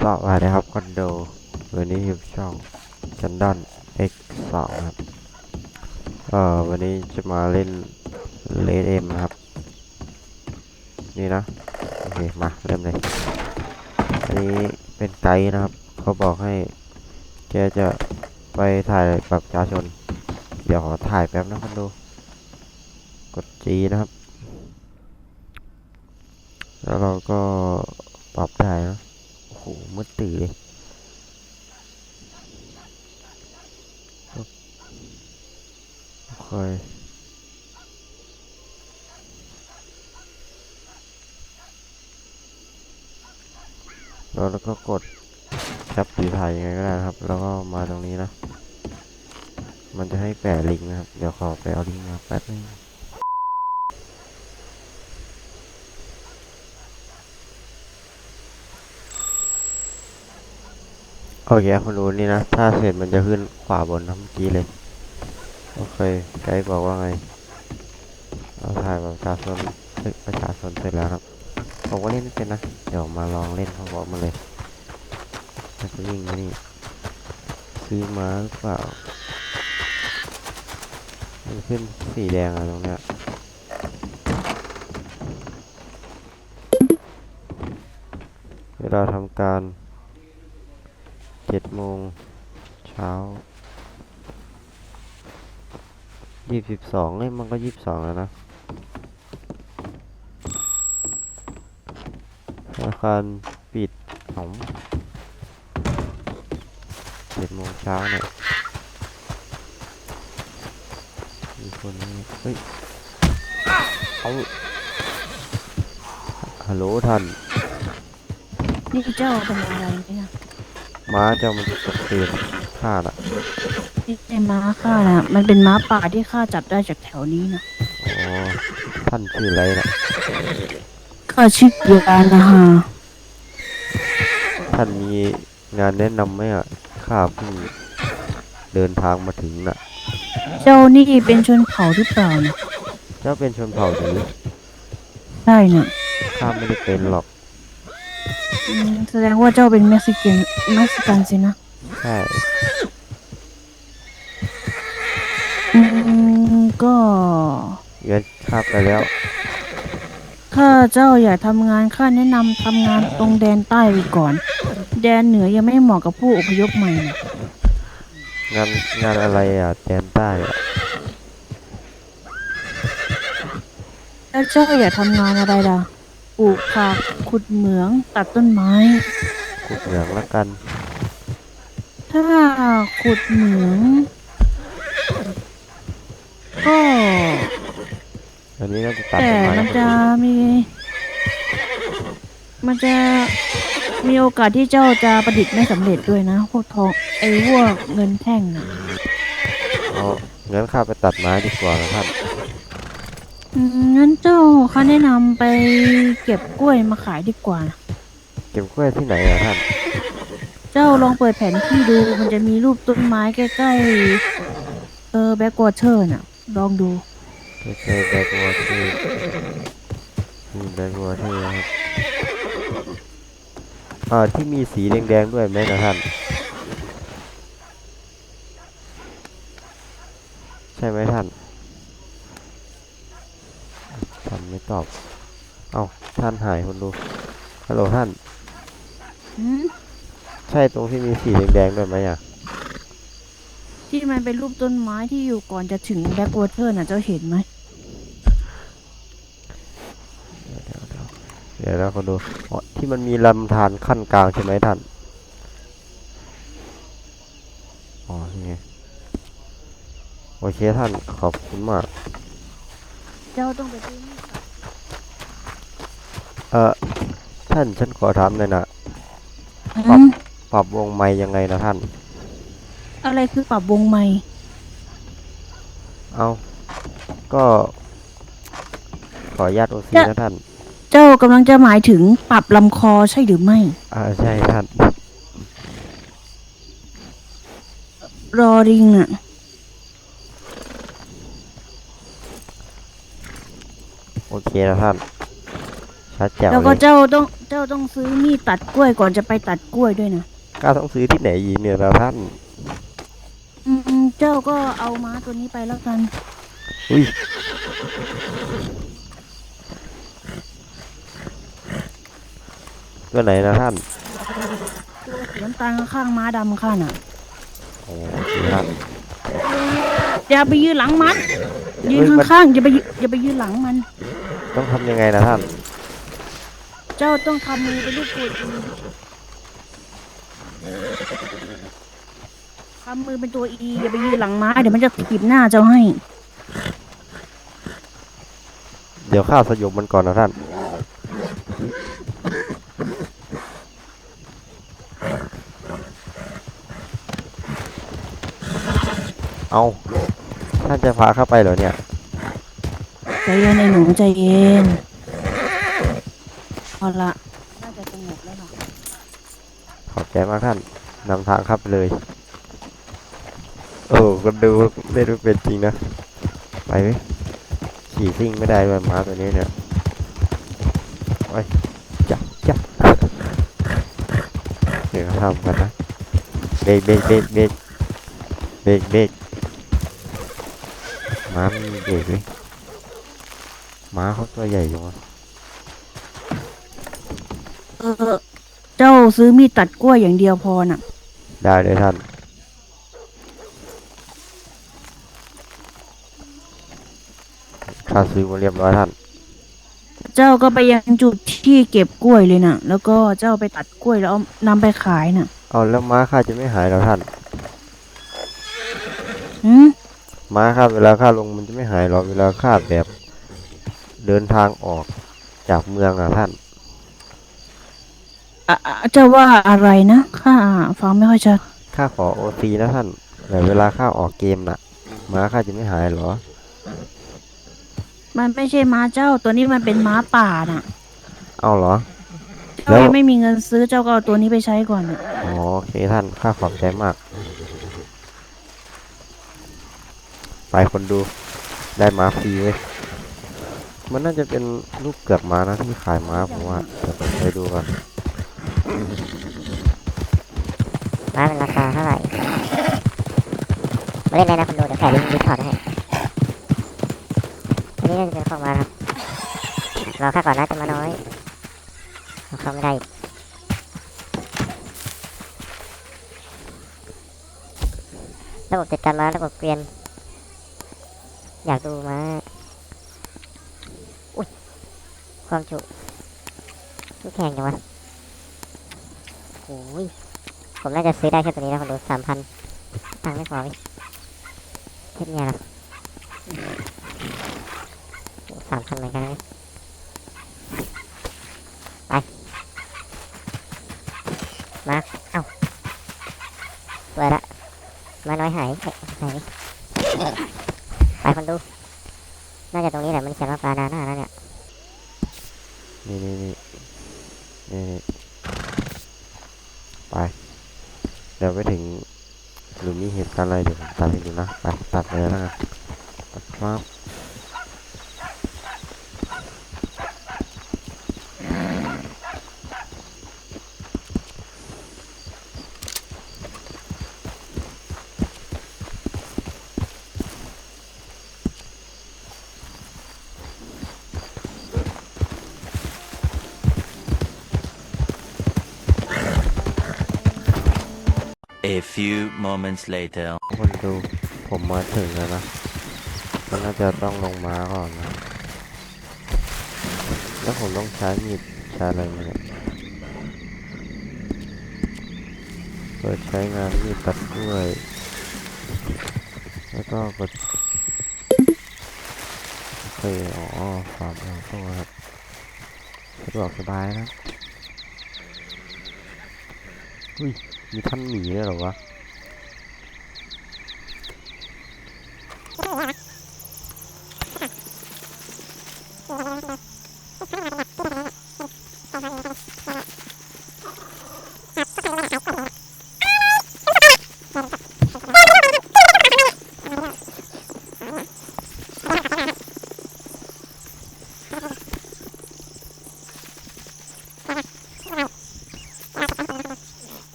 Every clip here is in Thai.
สวัสดีครับคอนโดวันนี้อยู่ช่องชันดอน X2 ครับเอ่อวันนี้จะมาเล่นเลดเอ็มครับ นี่นะ โอเค มา เริ่มเลย อันนี้เป็นไกด์นะครับ เขาบอกให้แกจะไปถ่ายบัตรประชาชน เดี๋ยวขอถ่ายแป๊บนะคอนโด กด G นะครับ แล้วเราก็ปรับได้นะ หมืดตื่นเลยโอเคแล้วเราก็กดแคปสีถ่ายยังไงก็ได้ครับ แล้วก็มาตรงนี้นะ มันจะให้แปะลิงก์นะครับ เดี๋ยวขอไปเอาลิงก์มาแป๊บนึง โอเคคุณรู้นี่นะ ถ้าเสร็จมันจะขึ้นขวาบนนะเมื่อกี้เลย โอเค ไกด์บอกว่าไง เราถ่ายแบบประชาชนประชาชนเสร็จแล้วครับ ผมก็เล่นไม่เป็นนะ เดี๋ยวมาลองเล่นเขาบอกมาเลยมันจะวิ่งมานี่ ซื้อมาหรือเปล่า มันขึ้นสีแดงอะตรงเนี้ยเวลาทำการ จ็ดโมงเช้ายี่สิบสองเอ้ยมันก็ยี่สิบสองแล้วนะธนาคารปิดของเจ็ดโมงเช้าเนี่ยมีคนนี่เฮ้ยเอาฮัลโหลท่านนี่เจ้าเป็นอะไรเนี่ย ม้าเจ้ามันตกเตียนข้าน่ะนี่ไอ้ม้าข้าน่ะมันเป็นม้าป่าที่ข้าจับได้จากแถวนี้นะอ๋อท่านชื่ออะไรน่ะข้าชื่อเกียร์นะฮะท่านมีงานแนะนำไหมอะข้าเพิ่งเดินทางมาถึงน่ะ เจ้านี่เป็นชนเผ่าหรือเปล่าเนี่ยเจ้าเป็นชนเผ่าหรือใช่เนี่ยข้าไม่ได้เป็นหรอก อืมแสดงว่าเจ้าเป็นเม็กซิกันเม็กซิกันสินะใช่อืมก็เงินข้าไปแล้ว ข้าเจ้าอย่าทำงานข้าแนะนำทำงานตรงแดนใต้ไปก่อน แดนเหนือยังไม่เหมาะกับผู้อพยพใหม่นะงานงานอะไรอะแดนใต้อะแล้วเจ้าอย่าทำงานอะไรล่ะ ปลูกผักขุดเหมืองตัดต้นไม้ ขุดเหมืองละกัน ถ้าขุดเหมืองก็อันนี้น่าจะตัดแต่ต้นไม้มันจะมี มันจะมีโอกาสที่เจ้าจะประดิษฐ์ไม่สำเร็จด้วยนะพวกทองไอ้พวกเงินแท่งนะอ๋องั้นข้าไปตัดไม้ดีกว่านะท่าน อืมงั้นเจ้าข้าแนะนำไปเก็บกล้วยมาขายดีกว่านะเก็บกล้วยที่ไหนอะท่านเจ้าลองเปิดแผนที่ดูมันจะมีรูปต้นไม้ใกล้ๆ เออแบ็กวอเตอร์น่ะ ลองดูไม่ใช่แบกวอเตอร์มีแบกวอเตอร์ครับอ่าที่มีสีแดงๆด้วยไหมนะท่านใช่ไหมท่าน ท่าน ไม่ตอบ เอ้าท่านหายคนดู ฮัลโหลท่านอืมใช่ตรงที่มีสีแดงๆด้วยไหมอะ ที่มันเป็นรูปต้นไม้ที่อยู่ก่อนจะถึงแบ็กวอเตอร์น่ะเจ้าเห็นไหมเดี๋ยวเราคนดูอ๋อที่มันมีลำธารขั้นกลางใช่ไหมท่าน อ๋อนี่ไงโอเคท่านขอบคุณมาก เจ้าต้องไปที่นี่ เออท่านฉันขอถามหน่อยนะอืมปรับวงไม้ยังไงนะท่าน อะไรคือปรับวงใหม่เอาก็ ขออนุญาตโอซีนะท่าน เจ้ากำลังจะหมายถึงปรับลำคอใช่หรือไม่อ่าใช่ท่าน รอริงอะโอเคนะท่านฉ ชัดแจ๋วแล้วเลก็ยเจ้าต้องเจ้าต้องซื้อมีดตัดกล้วยก่อนจะไปตัดกล้วยด้วยนะข้าต้องซื้อที่ไหนอีกเนี่ยนะท่านอืมอืมเจ้าก็เอาม้าตัวนี้ไปแล้วกัน อุ้ยตัวไหนนะท่านสีน้ำตาลข้างๆม้าดำข้าน่ะโอ้ดีท่านอย่าไปยืนหลังมัน ยืนเฮ้ยมันข้างๆอย่าไปยืนอย่าไปยืนหลังมัน ต้องทำยังไงนะท่าน เจ้าต้องทำมือเป็นลูกกดอีทำมือเป็นตัวอีอย่าไปยืนหลังม้าเดี๋ยวมันจะถีบหน้าเจ้าให้ เดี๋ยวข้าสยบมันก่อนนะท่าน เอาท่านจะพาเข้าไปเหรอเนี่ย ใจเย็นไอ้หนูใจเย็น เอาละน่าจะสงบแล้วล่ะขอบใจมากท่านนำทางครับเลย โอ้ก็ดูไม่รู้เป็นจริงนะ ไปไหมขี่ซิ่งไม่ได้ด้วยม้าตัวนี้เนี่ยไปจับจับเดี๋ยวเขาทำกันนะเบรกเบรกเบรกเบรกเบรกเบรกม้ามีเบรกเลยม้าเขาตัวใหญ่จังวะเออ เจ้าซื้อมีดตัดกล้วยอย่างเดียวพอน่ะ ได้เลยท่าน ข้าซื้อมาเรียบร้อยท่าน เจ้าก็ไปยังจุดที่เก็บกล้วยเลยน่ะ แล้วก็เจ้าไปตัดกล้วยแล้วเอานำไปขายน่ะเอาแล้วม้าข้าจะไม่หายแล้วท่าน หืมม้าข้าเวลาข้าลงมันจะไม่หายหรอกเวลาข้าแบบ เดินทางออกจากเมืองอะท่าน อะอะเจ้าว่าอะไรนะข้าฟังไม่ค่อยชัดข้าขอโอซีนะท่านแต่เวลาข้าออกเกมน่ะม้าข้าจะไม่หายเหรอ มันไม่ใช่ม้าเจ้าตัวนี้มันเป็นม้าป่าน่ะเอาเหรอ แล้เจ้าว ยังไม่มีเงินซื้อเจ้าก็เอาตัวนี้ไปใช้ก่อนน่ะอ๋อโอเคท่านข้าขอบใจมาก ไปคนดูได้ม้าฟรีเว้ยมันน่าจะเป็นลูกเกือกม้านะที่ขายม้าผมว่าเดี๋ยวผมไปดูก่อน ม้ามันราคาเท่าไหร่มาเล่นได้นะคนดูเดี๋ยวแปะลิงก์ดิสคอร์ดให้อันนี้น่าจะเป็นของมาครับรอค่าก่อนนะจะมาน้อยเอาเข้าไม่ได้ระบบจัดการม้าระบบเกวียน อยากดูม้าอุ้ยความจุทุกแข่งจังวะ โอ้ยผมน่าจะซื้อได้แค่ตัวนี้นะคนดูสามพันตังค์ไม่พอพี่เทียบเนี่ยนะสามพันเหมือนกันนะไป มา เอ้าเปิดละมาน้อยหายหายไปคนดู น่าจะตรงนี้แหละมันเขียนว่าปลาดาหน้าแล้วเนี่ย นี่นี่นี่นี่นี่ไป เดี๋ยวไปถึงหรือมีเหตุการณ์อะไรเดี๋ยวผมตัดให้ดูนะ ไปตัดเลยแล้วกันะครับ A few moments later. คนดูผมมาถึงแล้วนะมันน่าจะต้องลงม้าก่อนนะ แล้วผมต้องใช้มีดใช้อะไรมาเนี่ยเปิดใช้งานมีดตัดกล้วย แล้วก็กดโอเคอ๋อฟาร์มเอาเข้ามาครับสะดวกสบายนะอุ้ย มีท่านหมีเหรอวะอ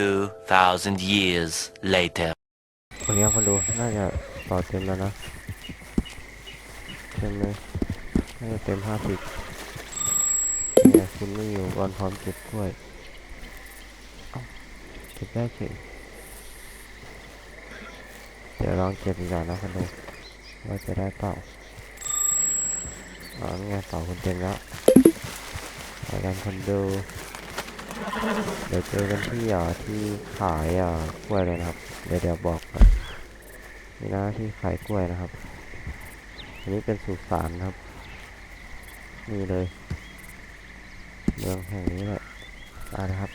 2,000 years later. วันนี้คนดูน่าจะต่อเต็มแล้วนะ เต็มไหมน่าจะเต็มห้าสิบเนี่ยคุณไม่อยู่ก่อนพร้อมเก็บกล้วยเก็บได้เฉยเดี๋ยวลองเก็บอีกอย่างนะคนดูว่าจะได้เปล่าอ๋อนี่ไงเป่าคุณเต็มแล้วไปกันคนดู เดี๋ยวเจอกันที่อ่าที่ขายอ่ากล้วยเลยนะครับ เดี๋ยวเดี๋ยวบอกก่อนนี่นะที่ขายกล้วยนะครับ อันนี้เป็นสุสานครับ นี่เลย เมืองแห่งนี้แหละอ่านะครับ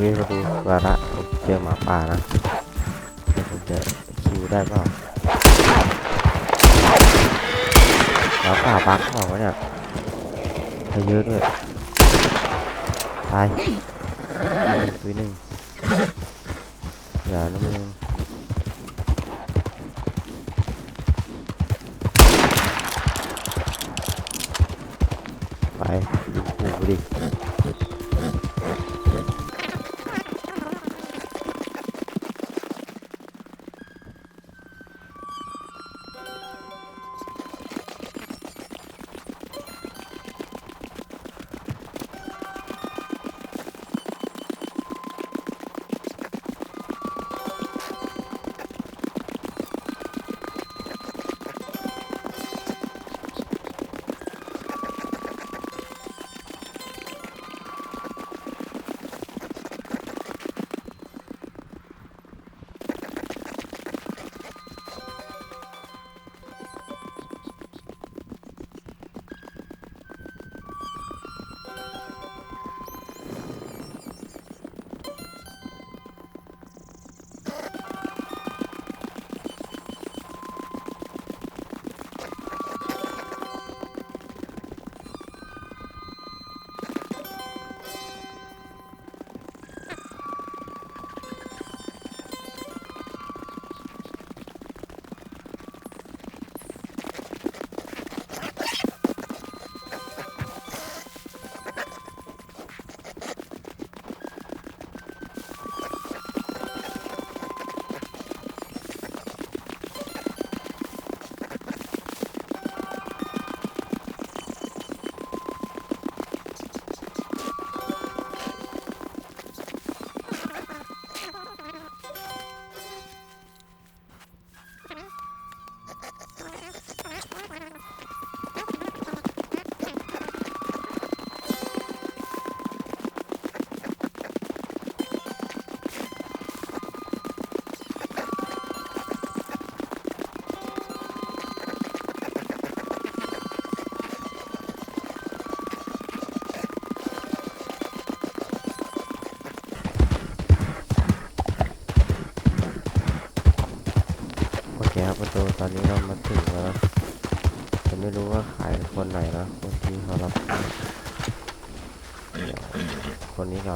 โอเคมาดูวาระผมเจอหมาป่านะเดี๋ยวผมจะคิวได้เปล่าหมาป่าบักบอกว่าเนี่ยให้เยอะด้วยตายวิหนึ่งอย่านะมึงไปยิงขู่ดิ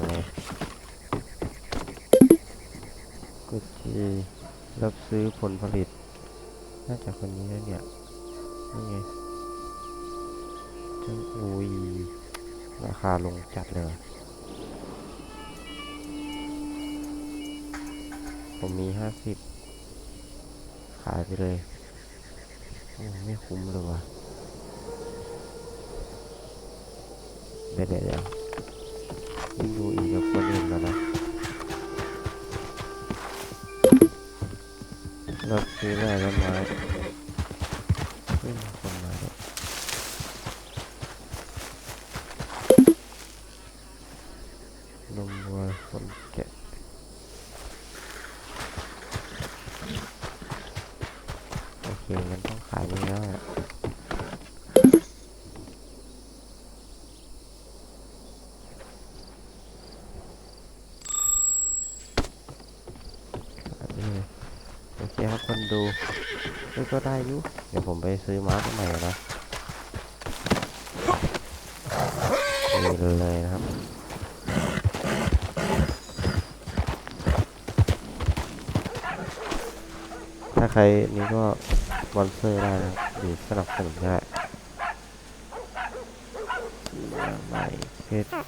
เลยกุจีรับซื้อผลผลิต น่าจะคนนี้นะเนี่ยนี่ไงจังอุ้ยราคาลงจัดเลย ผมมีห้าสิบขายไปเลยโอ้ไม่คุ้มเลยว่ะเดี๋ยวเดี๋ยว ที่ดูอีกกับคนอื่นแล้วนะเราซื้อได้แล้วไหม อเคครับคนดูนี่ก็ได้ยุเดี๋ยวผมไปซื้อม้าตัวใหม่นะนี่เลยนะครับถ้าใครนี่ก็บอนเซอร์ได้นะหรือสนับสนุนได้ใหม่เพชร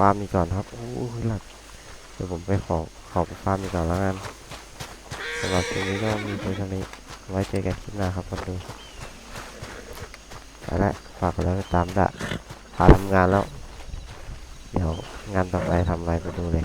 ฟาร์มนี่ก่อนครับโอ้ยหลักเดี๋ยวผมไปขอขอไปฟาร์มนี่ก่อนแล้วกันสำหรับคลิปนี้ก็มีเพียงเท่านี้ไว้เจอกันคลิปหน้าครับคนดูไปละฝากกดไลค์ตามด้วยพาทำงานแล้ว เดี๋ยวงานต่อไปทำอะไรไปดูเลย